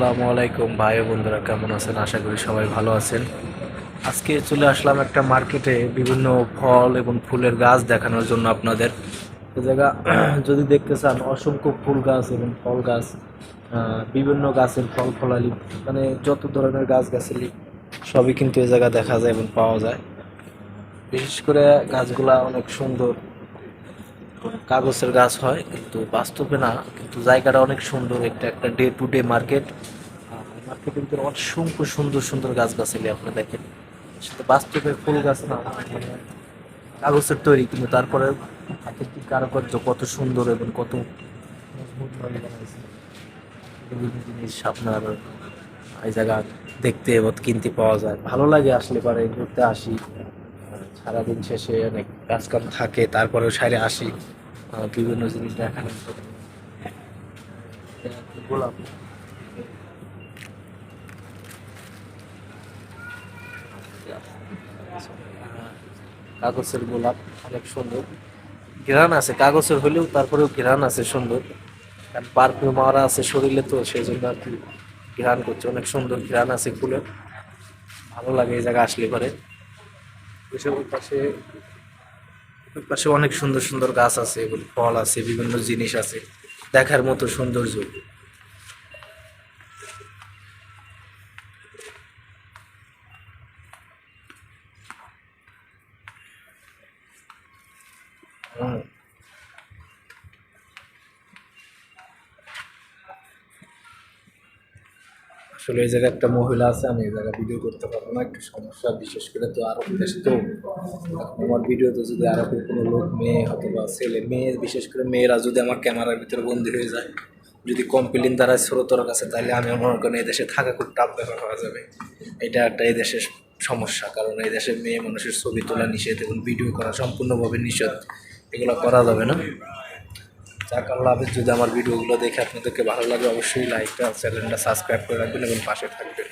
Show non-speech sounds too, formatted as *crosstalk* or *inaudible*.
আসসালামু আলাইকুম ভাই বন্ধুরা, কেমন আছেন? আশা করি সবাই ভালো আছেন। আজকে চলে আসলাম একটা মার্কেটে বিভিন্ন ফল এবং ফুলের গাছ দেখানোর জন্য আপনাদের। এ জায়গা, *clears throat* যদি দেখতে চান, অসংখ্য ফুল গাছ এবং ফল গাছ বিভিন্ন গাছের ফল, ফলালি মানে যত ধরনের গাছ গাছালি সবই কিন্তু এ জায়গা দেখা যায় এবং পাওয়া যায়। বিশেষ করে গাছগুলা অনেক সুন্দর। কাগজের গাছ হয়, কিন্তু বাস্তবে না, কিন্তু জায়গাটা অনেক সুন্দর, একটা একটা ডে টু ডে মার্কেট মার্কেটের ভিতরে অসংখ্য সুন্দর সুন্দর গাছ গাছালি আপনি দেখেন। সেটা বাস্তবে ফুল গাছ না, কাগজের তৈরি, কিন্তু তারপরে হাতের কি কারুকার্য কত সুন্দর এবং কত বিভিন্ন জিনিস আপনার এই জায়গা দেখতে এবং কিনতে পাওয়া যায়। ভালো লাগে আসলে পরে ঘুরতে আসি। সারাদিন শেষে অনেক কাজকাম থাকে, তারপরেও সাইডে আসি। বিভিন্ন জিনিস দেখানো গোলাপ। কাগজের গোলাপ অনেক সুন্দর। ঘ্রাণ আছে, কাগজের হলেও তারপরেও ঘ্রাণ আছে সুন্দর। কারণ মারা আছে শরীরে তো সেই জন্য আর কি ঘ্রাণ করছে। অনেক সুন্দর ঘ্রাণ আছে ফুলের। ভালো লাগে এই জায়গা আসলে পরে। এসব পাশে পাশে অনেক সুন্দর সুন্দর গাছ আছে ফল আছে, বিভিন্ন জিনিস আছে, দেখার মতো সৌন্দর্য হুম। আসলে এই জায়গায় একটা মহিলা আছে, আমি এই জায়গায় ভিডিও করতে পারব না, একটু সমস্যা, বিশেষ করে তো আরব দেশ তো। আমার ভিডিওতে যদি আরও কোনো লোক, মেয়ে অথবা ছেলে, মেয়ে, বিশেষ করে মেয়েরা যদি আমার ক্যামেরার ভিতরে বন্দি হয়ে যায়, যদি কমপ্লেন দ্বারা শ্রোতর কাছে, তাহলে আমি মনে করেন এই দেশে থাকা খুব টাফ ব্যাপার হয়ে যাবে। এটা একটা এই দেশের সমস্যা, কারণ এই দেশে মেয়ে মানুষের ছবি তোলা নিষেধ এবং ভিডিও করা সম্পূর্ণভাবে নিষেধ, এগুলো করা যাবে না। যাক আল্লাহ হাফিজ, যদি আমার ভিডিওগুলো দেখে আপনাদেরকে ভালো লাগে, অবশ্যই লাইকটা চ্যানেলটা সাবস্ক্রাইব করে রাখবেন এবং পাশে থাকবেন।